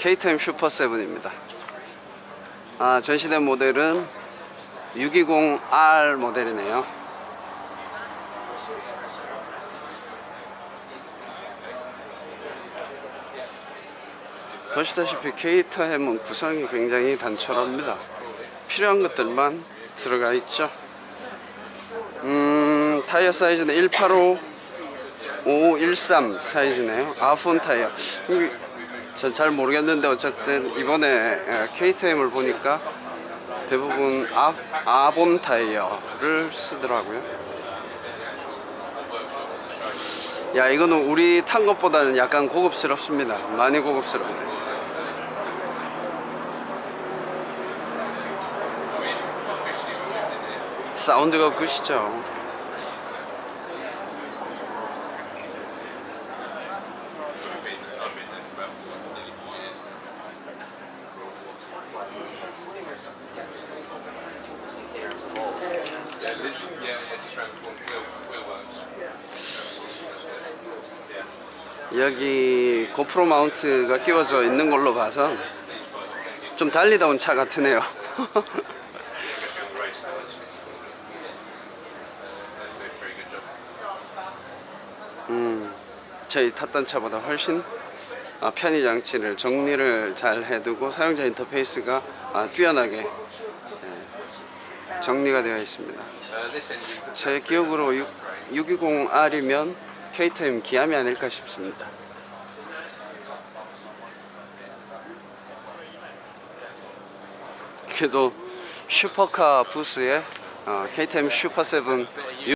KTM 슈퍼7입니다. 아, 전시된 모델은 620R 모델이네요. 보시다시피 KTM은 구성이 굉장히 단촐합니다. 필요한 것들만 들어가 있죠. 음, 타이어 사이즈는 185 513 사이즈네요. 아폰 타이어. 전 잘 모르겠는데 어쨌든 이번에 KTM을 보니까 대부분 아, 아본 타이어를 쓰더라고요. 야 이거는 우리 탄 것보다는 약간 고급스럽습니다. 많이 고급스럽네. 사운드가 굿이죠. 여기 고프로 마운트가 끼워져 있는 걸로 봐서 좀 달리다 온 차 같으네요. 음, 저희 탔던 차보다 훨씬 아, 편의 장치를 정리를 잘 해두고 사용자 인터페이스가 아, 뛰어나게 예, 정리가 되어 있습니다. 제 기억으로 620R이면 KTM 기함이 아닐까 싶습니다. 그래도 슈퍼카 부스에 어, KTM 슈퍼7